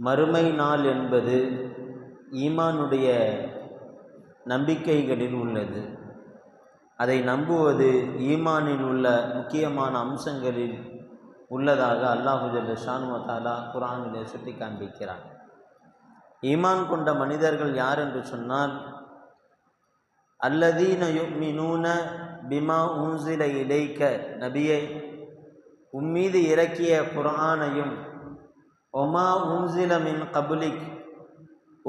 மறுமை நாள் என்பது ஈமானுடைய நம்பிக்கைகளில் உள்ளது. அதை நம்புவது ஈமானில் உள்ள முக்கியமான அம்சங்களில் உள்ளதாக அல்லாஹுஜல் ஷானுமத்தாலா குரானிலே சுட்டி காண்பிக்கிறான் ஈமான் கொண்ட மனிதர்கள் யார் என்று சொன்னால் அல்லதீன யுமினூன பிமா ஊன்சில இடைக்க நபியை உம்மீது இறக்கிய குரானையும் ஒமா உம்சிலமின் கபுலிக்.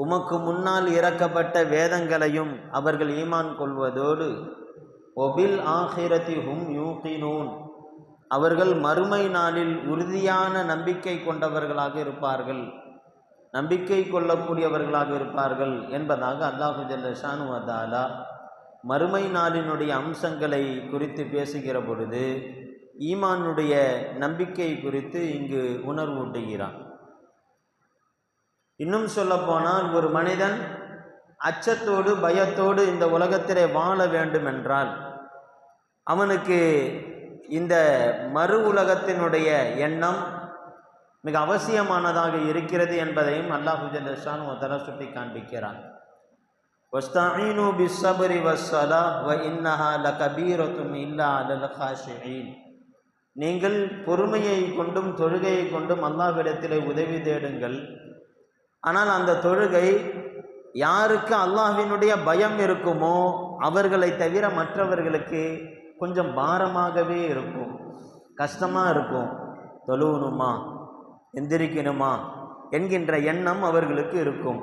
உமக்கு முன்னால் இறக்கப்பட்ட வேதங்களையும் அவர்கள் ஈமான் கொள்வதோடு ஒபில் ஆஹிரத்தி ஹும் யூகினூன். அவர்கள் மறுமை நாளில் உறுதியான நம்பிக்கை கொண்டவர்களாக இருப்பார்கள் நம்பிக்கை கொள்ளக்கூடியவர்களாக இருப்பார்கள் என்பதாக அல்லாஹு ஜல்ல ஷானுவதாலா மறுமை நாளினுடைய அம்சங்களை குறித்து பேசுகிற பொழுது ஈமானுடைய நம்பிக்கை குறித்து இங்கு உணர்வூட்டுகிறான். இன்னும் சொல்லப்போனால் ஒரு மனிதன் அச்சத்தோடு பயத்தோடு இந்த உலகத்திலே வாழ வேண்டும் என்றால் அவனுக்கு இந்த மறு உலகத்தினுடைய எண்ணம் மிக அவசியமானதாக இருக்கிறது என்பதையும் அல்லாஹ் ஜல்லஷான் தலா சுட்டி காண்பிக்கிறான். வஸ்தாயினு பிஸ்ஸபரி வஸ்ஸலா வ இன்னஹா லகபீரத்தும் இல்லா அலல் ஹாஷியின் நீங்கள் பொறுமையை கொண்டும் தொழுகையை கொண்டும் அல்லாஹ்விடத்திலே உதவி தேடுங்கள். ஆனால் அந்த தொழுகை யாருக்கு அல்லாஹினுடைய பயம் இருக்குமோ அவர்களை தவிர மற்றவர்களுக்கு கொஞ்சம் பாரமாகவே இருக்கும். கஷ்டமாக இருக்கும். தொழுவணுமா? எந்திரிக்கணுமா? என்கின்ற எண்ணம் அவர்களுக்கு இருக்கும்.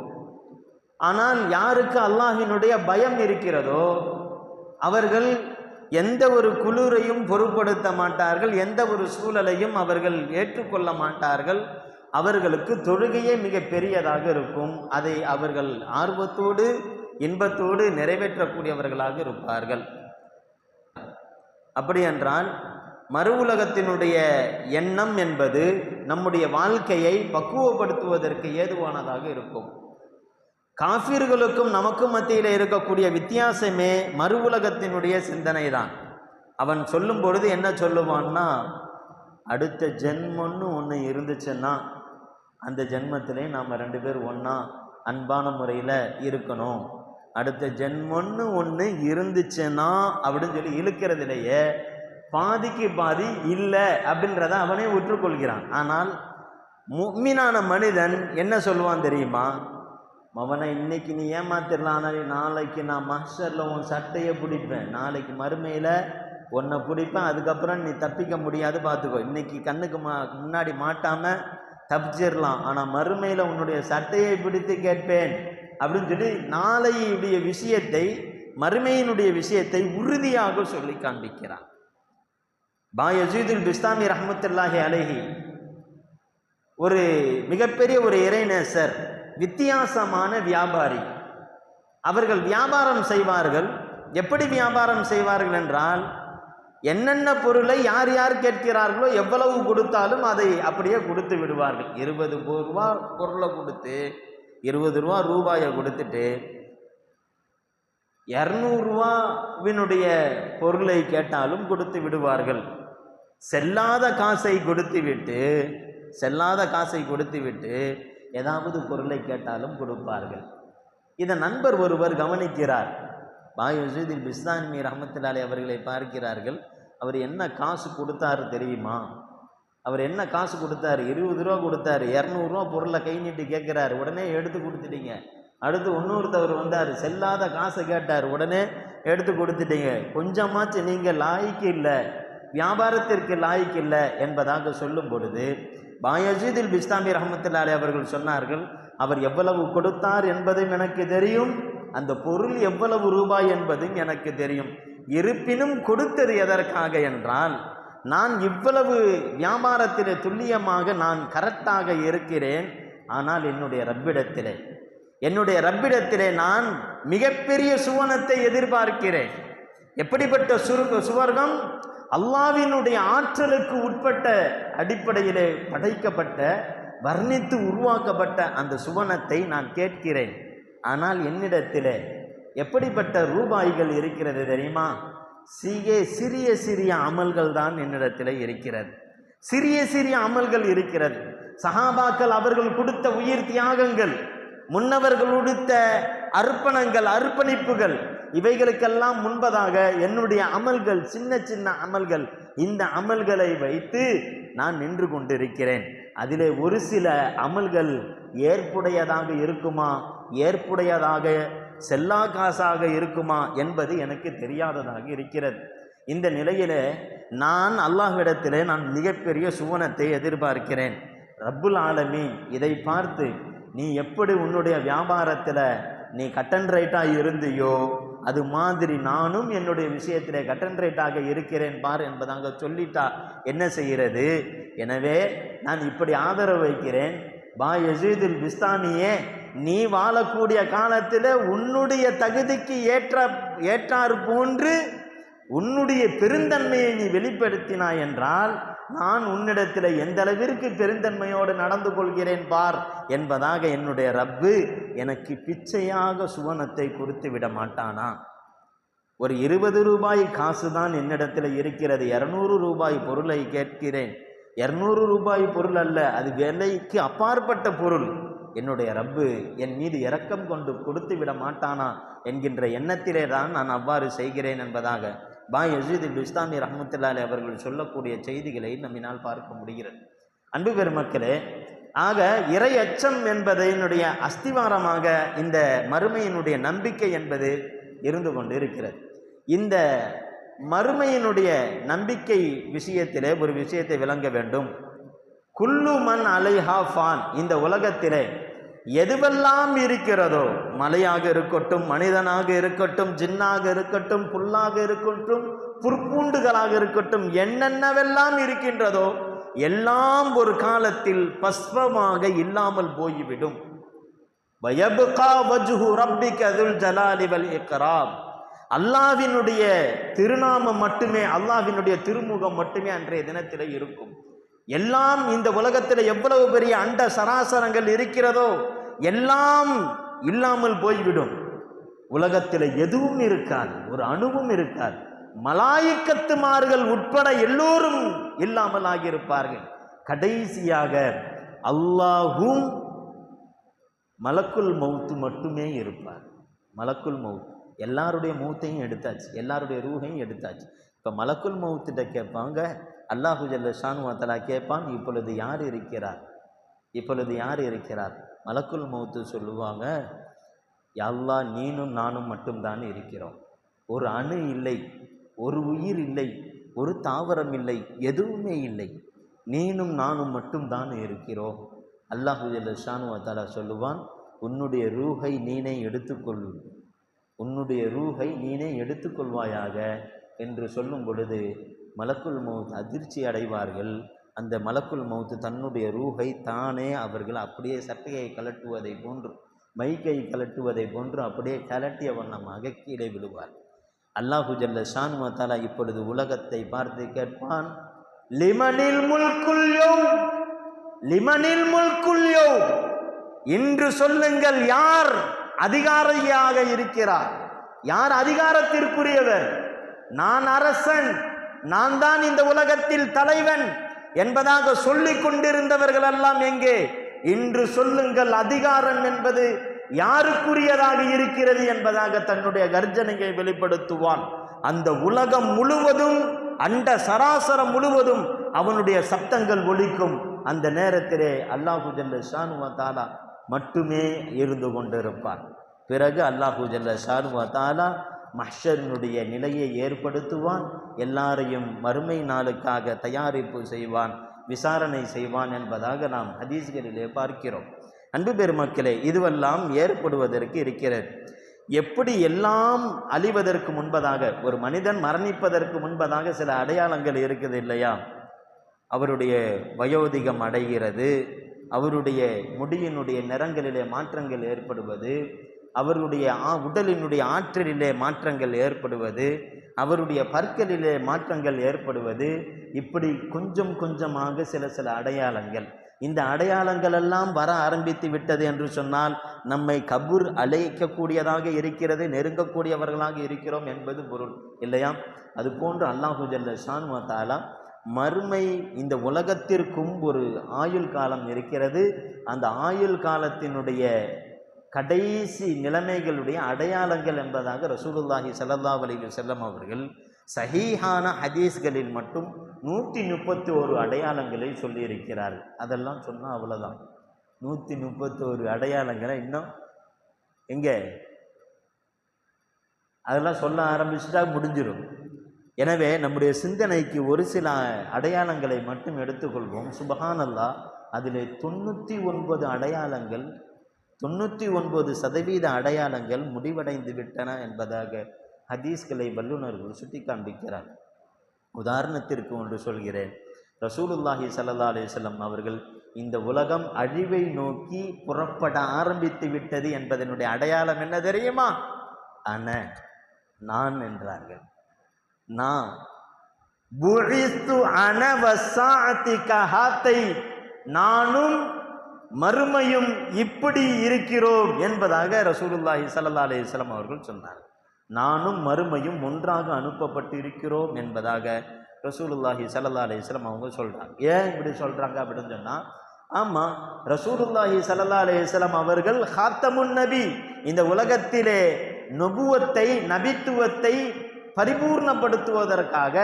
ஆனால் யாருக்கு அல்லாஹினுடைய பயம் இருக்கிறதோ அவர்கள் எந்த ஒரு குளிரையும் பொருட்படுத்த மாட்டார்கள் எந்த ஒரு சூழலையும் அவர்கள் ஏற்றுக்கொள்ள மாட்டார்கள். அவர்களுக்கு தொழுகையே மிக பெரியதாக இருக்கும். அதை அவர்கள் ஆர்வத்தோடு இன்பத்தோடு நிறைவேற்றக்கூடியவர்களாக இருப்பார்கள். அப்படியென்றால் மறு உலகத்தினுடைய எண்ணம் என்பது நம்முடைய வாழ்க்கையை பக்குவப்படுத்துவதற்கு ஏதுவானதாக இருக்கும். காஃபிர்களுக்கும் நமக்கும் மத்தியில் இருக்கக்கூடிய வித்தியாசமே மறு உலகத்தினுடைய சிந்தனை தான் அவன் சொல்லும் பொழுது என்ன சொல்லுவான்னா அடுத்த ஜென்மன்னு ஒன்று இருந்துச்சுன்னா அந்த ஜென்மத்திலே நாம் ரெண்டு பேர் ஒன்றா அன்பான முறையில் இருக்கணும். அடுத்த ஜென்மன்னு ஒன்று இருந்துச்சுன்னா அப்படின்னு சொல்லி இழுக்கிறதுலையே பாதிக்கு பாதி இல்லை அப்படின்றத அவனே ஒற்றுக்கொள்கிறான் ஆனால் முக்மினான மனிதன் என்ன சொல்லுவான் தெரியுமா? மவனை இன்னைக்கு நீ ஏமாத்திடலாம் ஆனால் நாளைக்கு நான் மஹ்ஷரில் உன் சட்டையை பிடிப்பேன். நாளைக்கு மறுமையில் உன்னை பிடிப்பேன். அதுக்கப்புறம் நீ தப்பிக்க முடியாது. பார்த்துக்கோ இன்னைக்கு கண்ணுக்கு மா முன்னாடி மாட்டாமல் தப்பிச்சிடலாம் ஆனால் மறுமையில் உன்னுடைய சட்டையை பிடித்து கேட்பேன் அப்படின்னு சொல்லி நாளையுடைய விஷயத்தை மறுமையினுடைய விஷயத்தை உறுதியாக சொல்லி காண்பிக்கிறான் பாயசீதுல் பிஸ்தாமி ரஹமத்துல்லாஹி அலஹி ஒரு மிகப்பெரிய ஒரு இறைநேசர் வித்தியாசமான வியாபாரி. அவர்கள் வியாபாரம் செய்வார்கள். எப்படி வியாபாரம் செய்வார்கள் என்றால் என்னென்ன பொருளை யார் யார் கேட்கிறார்களோ எவ்வளவு கொடுத்தாலும் அதை அப்படியே கொடுத்து விடுவார்கள். இருபது ரூபா பொருளை கொடுத்து இருபது ரூபா ரூபாயை கொடுத்துட்டு இரநூறுவாவினுடைய பொருளை கேட்டாலும் கொடுத்து விடுவார்கள். செல்லாத காசை கொடுத்து விட்டு செல்லாத காசை கொடுத்து விட்டு ஏதாவது பொருளை கேட்டாலும் கொடுப்பார்கள். இதை நண்பர் ஒருவர் கவனிக்கிறார். பாயுசீதில் பிஸ்தான்மி ரஹமத்துல்லாலே அவர்களை பார்க்கிறார்கள். அவர் என்ன காசு கொடுத்தாரு தெரியுமா? அவர் என்ன காசு கொடுத்தாரு? இருபது ரூபா கொடுத்தாரு. இரநூறுவா பொருளை கை நீட்டு கேட்குறாரு. உடனே எடுத்து கொடுத்துட்டீங்க. அடுத்து இன்னொருத்தவர் வந்தார். செல்லாத காசை கேட்டார். உடனே எடுத்து கொடுத்துட்டீங்க. கொஞ்சமாச்சு நீங்கள் லாய்க்கு இல்லை. வியாபாரத்திற்கு லாய்க்கு இல்லை என்பதாக சொல்லும் பொழுது பாயஜீதில் பிஸ்தாமி ரஹமத்துல்லாலே அவர்கள் சொன்னார்கள் அவர் எவ்வளவு கொடுத்தார் என்பதும் எனக்கு தெரியும். அந்த பொருள் எவ்வளவு ரூபாய் என்பதும் எனக்கு தெரியும். இருப்பினும் கொடுத்தது எதற்காக என்றால் நான் இவ்வளவு வியாபாரத்திலே துல்லியமாக நான் கரெக்டாக இருக்கிறேன் ஆனால் என்னுடைய ரப்பிடத்திலே. என்னுடைய ரப்பிடத்திலே நான் மிகப்பெரிய சுவனத்தை எதிர்பார்க்கிறேன். எப்படிப்பட்ட சுரு சுவர்க்கம்? அல்லாவினுடைய ஆற்றலுக்கு உட்பட்ட அடிப்படையிலே படைக்கப்பட்ட வர்ணித்து உருவாக்கப்பட்ட அந்த சுவனத்தை நான் கேட்கிறேன். ஆனால் என்னிடத்திலே எப்படிப்பட்ட ரூபாய்கள் இருக்கிறது தெரியுமா? சிறிய சிறிய சிறிய அமல்கள் தான் என்னிடத்தில் இருக்கிறது. சிறிய சிறிய அமல்கள் இருக்கிறது. சஹாபாக்கள் அவர்கள் கொடுத்த உயிர் தியாகங்கள் முன்னவர்கள் உடுத்த அர்ப்பணங்கள் அர்ப்பணிப்புகள் இவைகளுக்கெல்லாம் முன்பதாக என்னுடைய அமல்கள் சின்ன சின்ன அமல்கள் இந்த அமல்களை வைத்து நான் நின்று கொண்டிருக்கிறேன். அதிலே ஒரு சில அமல்கள் ஏற்புடையதாக இருக்குமா? ஏற்புடையதாக செல்லா காசாக இருக்குமா என்பது எனக்கு தெரியாததாக இருக்கிறது. இந்த நிலையில் நான் அல்லாஹ்விடத்திலே நான் மிகப்பெரிய சுவனத்தை எதிர்பார்க்கிறேன். ரப்புல் ஆலமி இதை பார்த்து நீ எப்படி உன்னுடைய வியாபாரத்தில் நீ கட்டன் ரைட்டாக இருந்தியோ அது மாதிரி நானும் என்னுடைய விஷயத்திலே கட்டன் ரைட்டாக இருக்கிறேன் பார் என்பதாக சொல்லிட்டா என்ன செய்கிறது? எனவே நான் இப்படி ஆதரவு வைக்கிறேன். பா யசீதுல் பிஸ்தானியே நீ வாழக்கூடிய காலத்தில் உன்னுடைய தகுதிக்கு ஏற்ற ஏற்றாறு போன்று உன்னுடைய பெருந்தன்மையை நீ வெளிப்படுத்தினாய் என்றால் நான் உன்னிடத்தில் எந்த அளவிற்கு பெருந்தன்மையோடு நடந்து கொள்கிறேன் பார் என்பதாக என்னுடைய ரப்பு எனக்கு பிச்சையாக சுவனத்தை கொடுத்து விட மாட்டானா? ஒரு இருபது ரூபாய் காசு தான் என்னிடத்தில் இருக்கிறது. இரநூறு ரூபாய் பொருளை கேட்கிறேன். இரநூறு ரூபாய் பொருள் அல்ல அது விலைக்கு அப்பாற்பட்ட பொருள். என்னுடைய ரப்பு என் மீது இரக்கம் கொண்டு கொடுத்து விட மாட்டானா என்கின்ற எண்ணத்திலே தான் நான் அவ்வாறு செய்கிறேன் என்பதாக பாய் யசீது இஸ்லாமி ரஹமத்துல்லாலி அவர்கள் சொல்லக்கூடிய செய்திகளை நம்மினால் பார்க்க முடிகிறது. அன்பு பெருமக்களே ஆக இறை அச்சம் என்பதனுடைய அஸ்திவாரமாக இந்த மறுமையினுடைய நம்பிக்கை என்பது இருந்து கொண்டு இருக்கிறது. இந்த மறுமையினுடைய நம்பிக்கை விஷயத்திலே ஒரு விஷயத்தை விளங்க வேண்டும். குல்லு மண் அலைஹா ஃபான் இந்த உலகத்திலே எதுவெல்லாம் இருக்கிறதோ மலையாக இருக்கட்டும் மனிதனாக இருக்கட்டும் ஜின்னாக இருக்கட்டும் புல்லாக இருக்கட்டும் புற்பூண்டுகளாக இருக்கட்டும் என்னென்னவெல்லாம் இருக்கின்றதோ எல்லாம் ஒரு காலத்தில் பஸ்வமாக இல்லாமல் போய்விடும். வயபுகா திருநாமம் மட்டுமே அல்லாவினுடைய திருமுகம் மட்டுமே அன்றைய தினத்தில் இருக்கும். எல்லாம் இந்த உலகத்தில் எவ்வளவு பெரிய அண்ட சராசரங்கள் இருக்கிறதோ எல்லாம் இல்லாமல் போய்விடும். உலகத்தில் எதுவும் இருக்காது ஒரு அணுவும் இருக்காது. மலாயக்கத்துமார்கள் உட்பட எல்லோரும் இல்லாமல் ஆகியிருப்பார்கள். கடைசியாக அல்லாஹும் மலக்குள் மௌத்து மட்டுமே இருப்பார். மலக்குள் மவுத் எல்லாருடைய மௌத்தையும் எடுத்தாச்சு எல்லாருடைய ரூகையும் எடுத்தாச்சு. இப்போ மலக்குள் மவுத்திட்ட கேட்பாங்க அல்லாஹு ஜல்லஷானு அத்தலா கேட்பான் இப்பொழுது யார் இருக்கிறார்? இப்பொழுது யார் இருக்கிறார்? மலக்குள் மௌத்து சொல்லுவாங்க எல்லா நீனும் நானும் மட்டும்தான் இருக்கிறோம். ஒரு அணு இல்லை ஒரு உயிர் இல்லை ஒரு தாவரம் இல்லை எதுவுமே இல்லை. நீனும் நானும் மட்டும்தான் இருக்கிறோம். அல்லாஹு ஜல்லஷானு ஷானுவத்தாலா சொல்லுவான் உன்னுடைய ரூஹை நீனே எடுத்துக்கொள் உன்னுடைய ரூஹை நீனே எடுத்துக்கொள்வாயாக. என்று சொல்லும் பொழுது மலக்குள் மௌத் அதிர்ச்சி அடைவார்கள். அந்த மலக்குள் மௌத்து தன்னுடைய ரூஹை தானே அவர்கள் அப்படியே சட்டையை கலட்டுவதை போன்று மைக்கை கலட்டுவதை போன்று அப்படியே கலட்டிய வண்ணமாக கீழே விழுவார் அல்லாஹு ஜல்ல ஷான் தாலா இப்பொழுது உலகத்தை பார்த்து கேட்பான் லிமனில் முல்குல் லிமனில் முல்குல்யோ இன்று சொல்லுங்கள் யார் அதிகாரியாக இருக்கிறார்? யார் அதிகாரத்திற்குரியவர்? நான் அரசன் நான் தான் இந்த உலகத்தில் தலைவன் என்பதாக சொல்லிக் கொண்டிருந்தவர்கள் எல்லாம் எங்கே? இன்று சொல்லுங்கள் அதிகாரம் என்பது யாருக்குரியதாக இருக்கிறது என்பதாக தன்னுடைய கர்ஜனையை வெளிப்படுத்துவான். அந்த உலகம் முழுவதும் அண்ட சராசரம் முழுவதும் அவனுடைய சப்தங்கள் ஒலிக்கும். அந்த நேரத்திலே அல்லாஹு ஜல்ல ஷானுவா தாலா மட்டுமே இருந்து கொண்டிருப்பான். பிறகு அல்லாஹு ஜல்ல ஷானுவா தாலா மஹ்ஷரினுடைய நிலையை ஏற்படுத்துவான் எல்லாரையும் மறுமை நாளுக்காக தயாரிப்பு செய்வான் விசாரணை செய்வான் என்பதாக நாம் ஹதீஸ்களிலே பார்க்கிறோம். அன்பு பெருமக்களே இதுவெல்லாம் ஏற்படுவதற்கு இருக்கிறது. எப்படி எல்லாம் அழிவதற்கு முன்பதாக ஒரு மனிதன் மரணிப்பதற்கு முன்பதாக சில அடையாளங்கள் இருக்குது இல்லையா? அவருடைய வயோதிகம் அடைகிறது அவருடைய முடியினுடைய நிறங்களிலே மாற்றங்கள் ஏற்படுவது அவருடைய ஆ- உடலினுடைய ஆற்றலிலே மாற்றங்கள் ஏற்படுவது அவருடைய பற்களிலே மாற்றங்கள் ஏற்படுவது இப்படி கொஞ்சம் கொஞ்சமாக சில சில அடையாளங்கள். இந்த அடையாளங்கள் எல்லாம் வர ஆரம்பித்து விட்டது என்று சொன்னால் நம்மை கபூர் அழைக்கக்கூடியதாக இருக்கிறது நெருங்கக்கூடியவர்களாக இருக்கிறோம் என்பது பொருள் இல்லையா? அது போன்று அல்லாஹு ஷான் தாலா மறுமை இந்த உலகத்திற்கும் ஒரு ஆயுள் காலம் இருக்கிறது. அந்த ஆயுள் காலத்தினுடைய கடைசி நிலைமைகளுடைய அடையாளங்கள் என்பதாக ரசூலுல்லாஹி சல்லா அலைஹி செல்லம் அவர்கள் சஹீஹான ஹதீஸ்களில் மட்டும் நூற்றி முப்பத்தி ஒரு அடையாளங்களை சொல்லியிருக்கிறார். அதெல்லாம் சொன்னால் அவ்வளோதான் நூற்றி முப்பத்தோரு அடையாளங்களை இன்னும் எங்கே? அதெல்லாம் சொல்ல ஆரம்பிச்சுட்டா முடிஞ்சிடும் எனவே நம்முடைய சிந்தனைக்கு ஒரு சில அடையாளங்களை மட்டும் எடுத்துக்கொள்வோம். சுபஹானல்லா அதில் தொண்ணூற்றி ஒன்பது அடையாளங்கள் தொண்ணூற்றி ஒன்பது சதவீத அடையாளங்கள் முடிவடைந்து விட்டன என்பதாக ஹதீஸ்களை வல்லுநர்கள் சுட்டி காண்பிக்கிறார் உதாரணத்திற்கு ஒன்று சொல்கிறேன். ரசூலுல்லாஹி சல்லா அலைஹி அவர்கள் இந்த உலகம் அழிவை நோக்கி புறப்பட ஆரம்பித்து விட்டது என்பதனுடைய அடையாளம் என்ன தெரியுமா? அன நான் என்றார்கள். நான். கஹாத்தை நானும் மறுமையும் இப்படி இருக்கிறோம் என்பதாக ரசூலுல்லாஹி சல்லா அலிஸ்லாம் அவர்கள் சொன்னார். நானும் மறுமையும் ஒன்றாக அனுப்பப்பட்டு இருக்கிறோம் என்பதாக ரசூலுல்லாஹி சல்லா அலிஸ்லாம் அவங்க சொல்கிறாங்க ஏன் இப்படி சொல்கிறாங்க அப்படின்னு சொன்னால் ஆமாம் ரசூலுல்லாஹி சல்லா அலிஸ்லாம் அவர்கள் ஹாத்தமுன் நபி இந்த உலகத்திலே நொபுவத்தை நபித்துவத்தை பரிபூர்ணப்படுத்துவதற்காக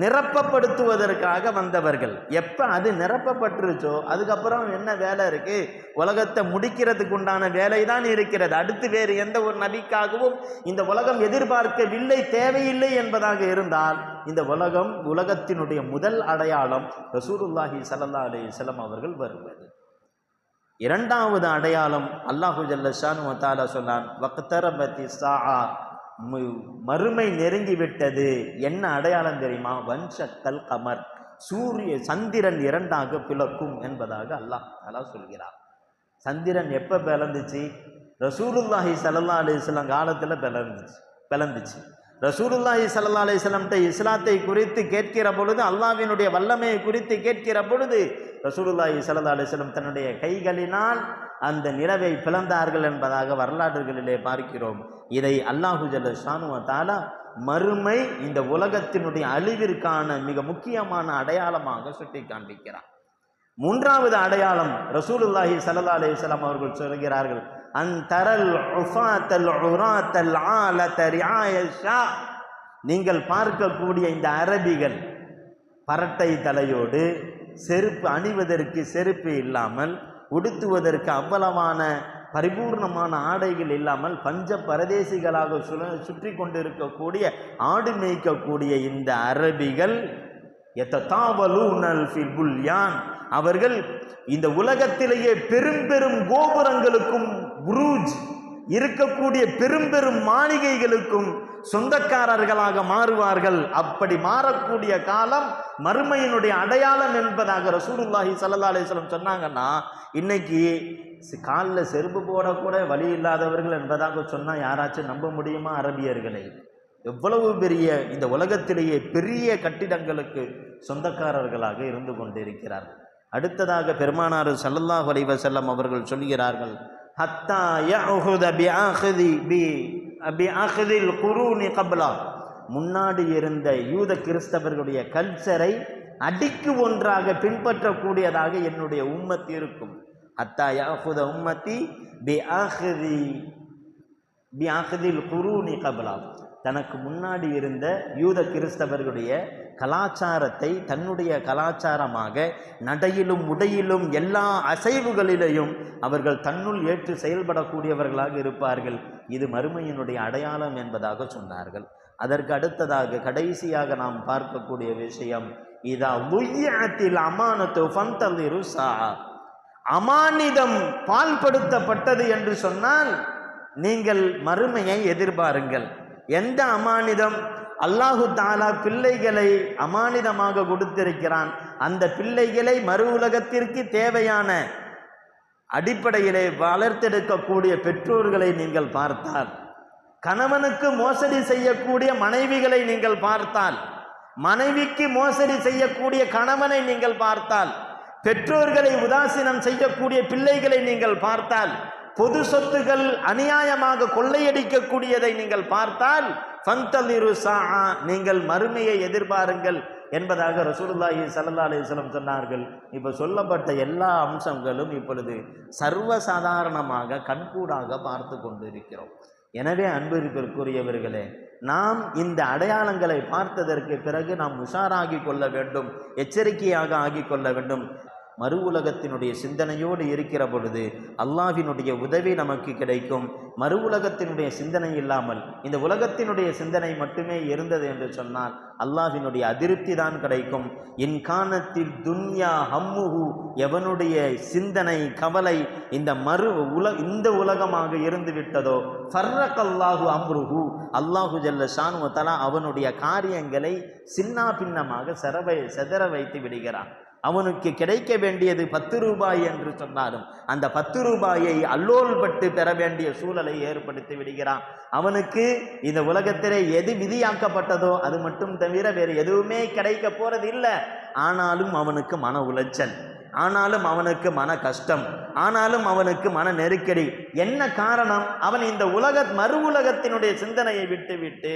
நிரப்பப்படுத்துவதற்காக வந்தவர்கள். எப்போ அது நிரப்பப்பட்டுருச்சோ அதுக்கப்புறம் என்ன வேலை இருக்கு? உலகத்தை முடிக்கிறதுக்கு உண்டான வேலை தான் இருக்கிறது. அடுத்து வேறு எந்த ஒரு நபிக்காகவும் இந்த உலகம் எதிர்பார்க்கவில்லை தேவையில்லை என்பதாக இருந்தால் இந்த உலகம் உலகத்தினுடைய முதல் அடையாளம் ரசூருல்லாஹி சல்லா அலி வஸல்லம் அவர்கள் வருவது. இரண்டாவது அடையாளம் அல்லாஹு ஜல்லஷான் வத்தாலா சொன்னான் வக்தரபதி சா மறுமை நெருங்கி விட்டது என்ன அடையாளம் தெரியுமா? வன்சக்கல் கமர். சூரிய சந்திரன் இரண்டாக பிளக்கும் என்பதாக அல்லாஹ் தலா சொல்கிறார். சந்திரன் எப்போ பிளந்துச்சு? ரசூலுல்லாஹி சல்லா அலிஸ்லாம் காலத்தில் பிளந்துச்சு பிளந்துச்சு. ரசூலுல்லாஹி சல்லா அலிஸ்லாம்கிட்ட இஸ்லாத்தை குறித்து கேட்கிற பொழுது அல்லாவினுடைய வல்லமையை குறித்து கேட்கிற பொழுது ரசூலுல்லாஹி சல்லா அலைஹி தன்னுடைய கைகளினால் அந்த நிலவை பிளந்தார்கள் என்பதாக வரலாறுகளிலே பார்க்கிறோம். இதை அல்லாஹு ஜல்ல தாலா மறுமை இந்த உலகத்தினுடைய அழிவிற்கான மிக முக்கியமான அடையாளமாக சுட்டி காண்பிக்கிறார் மூன்றாவது அடையாளம் ரசூலுல்லாஹி சல்லா அலிஸ்லாம் அவர்கள் சொல்கிறார்கள் அன் தரல் உராத்தல் நீங்கள் பார்க்கக்கூடிய இந்த அரபிகள் பரட்டை தலையோடு செருப்பு அணிவதற்கு செருப்பு இல்லாமல் உடுத்துவதற்கு அவ்வளவான பரிபூர்ணமான ஆடைகள் இல்லாமல் பஞ்ச பரதேசிகளாக சுழ சுற்றி கொண்டிருக்கக்கூடிய ஆடு மேய்க்கக்கூடிய இந்த அரபிகள் எத்தத்தாவலூனல் புல்யான் அவர்கள் இந்த உலகத்திலேயே பெரும் பெரும் கோபுரங்களுக்கும் புரூஜ் இருக்கக்கூடிய பெரும் பெரும் மாளிகைகளுக்கும் சொந்தக்காரர்களாக மாறுவார்கள். அப்படி மாறக்கூடிய காலம் மறுமையினுடைய அடையாளம் என்பதாக ரசூலுல்லாஹி சல்லா அலிஸ்லம் சொன்னாங்கன்னா இன்னைக்கு காலில் செருப்பு போடக்கூட வழி இல்லாதவர்கள் என்பதாக சொன்னால் யாராச்சும் நம்ப முடியுமா அரபியர்களை? எவ்வளவு பெரிய இந்த உலகத்திலேயே பெரிய கட்டிடங்களுக்கு சொந்தக்காரர்களாக இருந்து கொண்டிருக்கிறார்கள். அடுத்ததாக பெருமானார் சல்லல்லாஹ் அலைஹி அவர்கள் சொல்கிறார்கள் ஹத்தா யஅஹுத பி அபி அஹதில் குரூனி கபலா. முன்னாடி இருந்த யூத கிறிஸ்தவர்களுடைய கல்ச்சரை அடிக்கு ஒன்றாக பின்பற்றக்கூடியதாக என்னுடைய உம்மத் இருக்கும். ஹத்தா பி உம்மத்தி பி ஆஹதில் குரூனி கபலா. தனக்கு முன்னாடி இருந்த யூத கிறிஸ்தவர்களுடைய கலாச்சாரத்தை தன்னுடைய கலாச்சாரமாக நடையிலும் உடையிலும் எல்லா அசைவுகளிலேயும் அவர்கள் தன்னுள் ஏற்று செயல்படக்கூடியவர்களாக இருப்பார்கள். இது மறுமையினுடைய அடையாளம் என்பதாக சொன்னார்கள். அதற்கு அடுத்ததாக கடைசியாக நாம் பார்க்கக்கூடிய விஷயம் இதா உய்யத்தில் அமானத்து ஃபந்தலிரு சா. அமானிதம் பால்படுத்தப்பட்டது என்று சொன்னால் நீங்கள் மறுமையை எதிர்பாருங்கள். எந்த அமானிதம்? அல்லாஹு தாலா பிள்ளைகளை அமானிதமாக கொடுத்திருக்கிறான். அந்த பிள்ளைகளை மறு உலகத்திற்கு தேவையான அடிப்படையிலே வளர்த்தெடுக்கக்கூடிய பெற்றோர்களை நீங்கள் பார்த்தால் கணவனுக்கு மோசடி செய்யக்கூடிய மனைவிகளை நீங்கள் பார்த்தால் மனைவிக்கு மோசடி செய்யக்கூடிய கணவனை நீங்கள் பார்த்தால் பெற்றோர்களை உதாசீனம் செய்யக்கூடிய பிள்ளைகளை நீங்கள் பார்த்தால் பொது சொத்துகள் அநியாயமாக கொள்ளையடிக்கக்கூடியதை நீங்கள் பார்த்தால் ஃபந்தலிரு சாஆ நீங்கள் மறுமையை எதிர்பாருங்கள் என்பதாக ரசூலுல்லாஹி சல்லா அலைஹி சொன்னார்கள். இப்போ சொல்லப்பட்ட எல்லா அம்சங்களும் இப்பொழுது சர்வசாதாரணமாக கண்கூடாக பார்த்து கொண்டிருக்கிறோம். எனவே அன்பிற்குரியவர்களே நாம் இந்த அடையாளங்களை பார்த்ததற்கு பிறகு நாம் உஷாராகி கொள்ள வேண்டும் எச்சரிக்கையாக ஆகிக் கொள்ள வேண்டும். மறு உலகத்தினுடைய சிந்தனையோடு இருக்கிற பொழுது அல்லாஹினுடைய உதவி நமக்கு கிடைக்கும். மறு உலகத்தினுடைய சிந்தனை இல்லாமல் இந்த உலகத்தினுடைய சிந்தனை மட்டுமே இருந்தது என்று சொன்னால் அல்லாஹினுடைய அதிருப்தி தான் கிடைக்கும். என் காணத்தில் துன்யா ஹம்முஹு எவனுடைய சிந்தனை கவலை இந்த மறு உல இந்த உலகமாக இருந்து விட்டதோ ஃபர்ரக் அல்லாஹு அம்ருஹு அல்லாஹு ஜல்ல ஷானு தலா அவனுடைய காரியங்களை சின்னா பின்னமாக செரவை செதற வைத்து விடுகிறான். அவனுக்கு கிடைக்க வேண்டியது பத்து ரூபாய் என்று சொன்னாலும் அந்த பத்து ரூபாயை அல்லோல் பட்டு பெற வேண்டிய சூழலை ஏற்படுத்தி விடுகிறான். அவனுக்கு இந்த உலகத்திலே எது விதியாக்கப்பட்டதோ அது மட்டும் தவிர வேறு எதுவுமே கிடைக்க போறது இல்லை. ஆனாலும் அவனுக்கு மன உளைச்சல் ஆனாலும் அவனுக்கு மன கஷ்டம் ஆனாலும் அவனுக்கு மன நெருக்கடி. என்ன காரணம்? அவன் இந்த உலக மறு உலகத்தினுடைய சிந்தனையை விட்டுவிட்டு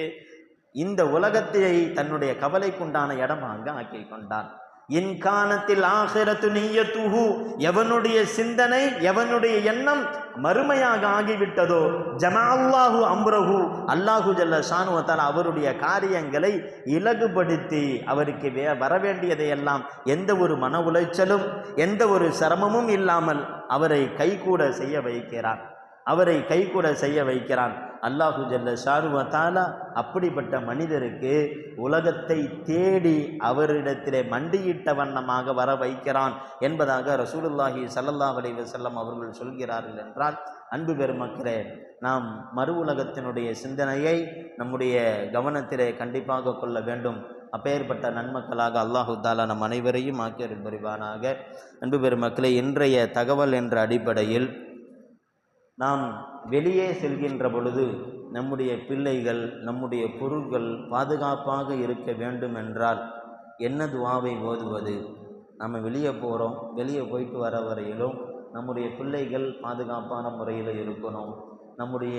இந்த உலகத்தை தன்னுடைய கவலைக்குண்டான இடமாக ஆக்கி கொண்டான். இன்கானத்தில் ஆகிரத்து நீயத்துஹு எவனுடைய சிந்தனை எவனுடைய எண்ணம் மறுமையாக ஆகிவிட்டதோ ஜமா அல்லாஹு அம்ரஹு அல்லாஹு ஜல்ல ஷானுவத்தால் அவருடைய காரியங்களை இலகுபடுத்தி அவருக்கு வே வர எந்த ஒரு மன உளைச்சலும் எந்த ஒரு சிரமமும் இல்லாமல் அவரை கைகூட செய்ய வைக்கிறார். அவரை கைகூட செய்ய வைக்கிறான். அல்லாஹு ஜல்ல ஷாருவத்தாலா அப்படிப்பட்ட மனிதருக்கு உலகத்தை தேடி அவரிடத்திலே மண்டியிட்ட வண்ணமாக வர வைக்கிறான் என்பதாக ரசூலுல்லாஹி சல்லல்லா அலைவ செல்லம் அவர்கள் சொல்கிறார்கள் என்றால் அன்பு பெருமக்களே நாம் மறு உலகத்தினுடைய சிந்தனையை நம்முடைய கவனத்திலே கண்டிப்பாக கொள்ள வேண்டும். அப்பேற்பட்ட நன்மக்களாக அல்லாஹு தாலா நம் அனைவரையும் ஆக்கியர் புரிவானாக. அன்பு பெருமக்களே இன்றைய தகவல் என்ற அடிப்படையில் நாம் வெளியே செல்கின்ற பொழுது நம்முடைய பிள்ளைகள் நம்முடைய பொருள்கள் பாதுகாப்பாக இருக்க வேண்டும் என்றால் என்ன துவாவை ஓதுவது? நம்ம வெளியே போகிறோம் வெளியே போயிட்டு வர வரையிலும் நம்முடைய பிள்ளைகள் பாதுகாப்பான முறையில் இருக்கணும் நம்முடைய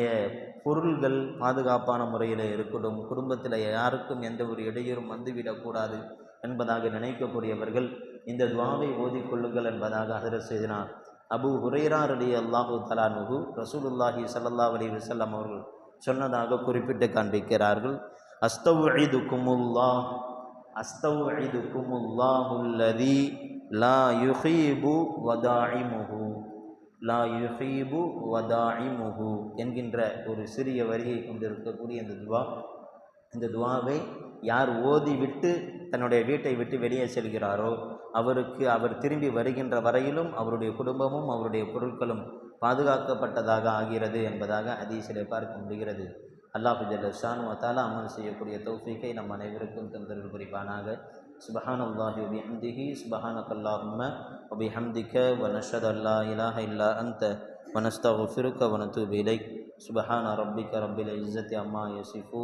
பொருள்கள் பாதுகாப்பான முறையில் இருக்கணும் குடும்பத்தில் யாருக்கும் எந்த ஒரு இடையூறும் வந்துவிடக்கூடாது என்பதாக நினைக்கக்கூடியவர்கள் இந்த துவாவை ஓதிக்கொள்ளுங்கள் என்பதாக அதிர செய்தினார் அபு ஹுரைரா அலி அல்லாஹு தலானுகு ரசூலுல்லாஹி சல்லா அலி வசல்லாம் அவர்கள் சொன்னதாக குறிப்பிட்டு காண்பிக்கிறார்கள். அஸ்தவுஇது குமுல்லா அஸ்தவுஇது குமுல்லாஹுல்லதி லா யுஹீபு வதாஇமுஹு லா யுஹீபு வதாஇமுஹு என்கின்ற ஒரு சிறிய வரியை கொண்டிருக்கக்கூடிய இந்த துவா. இந்த துவாவை யார் ஓதி விட்டு தன்னுடைய வீட்டை விட்டு வெளியே செல்கிறாரோ அவருக்கு அவர் திரும்பி வருகின்ற வரையிலும் அவருடைய குடும்பமும் அவருடைய பொருட்களும் பாதுகாக்கப்பட்டதாக ஆகிறது என்பதாக அதிசலை பார்க்க முடிகிறது. அல்லாஹு ஜல்லஷான் வத்தாலா அமல் செய்யக்கூடிய தௌஃபீக்கை நம் அனைவருக்கும் தந்தர்கள் குறிப்பானாக சுபஹான் அல்லாஹி ஒபி ஹம்திஹி சுபஹானக் அல்லாஹும்ம ஹம்திக்க வனஷத் அல்லா இலாஹ இல்லா அந்த வனஸ்தா ஒஃபிருக்க வனத்து விலை சுபஹான ரப்பிக்க ரப்பில் இஸ்ஸத்தி அம்மா யசிஃபூ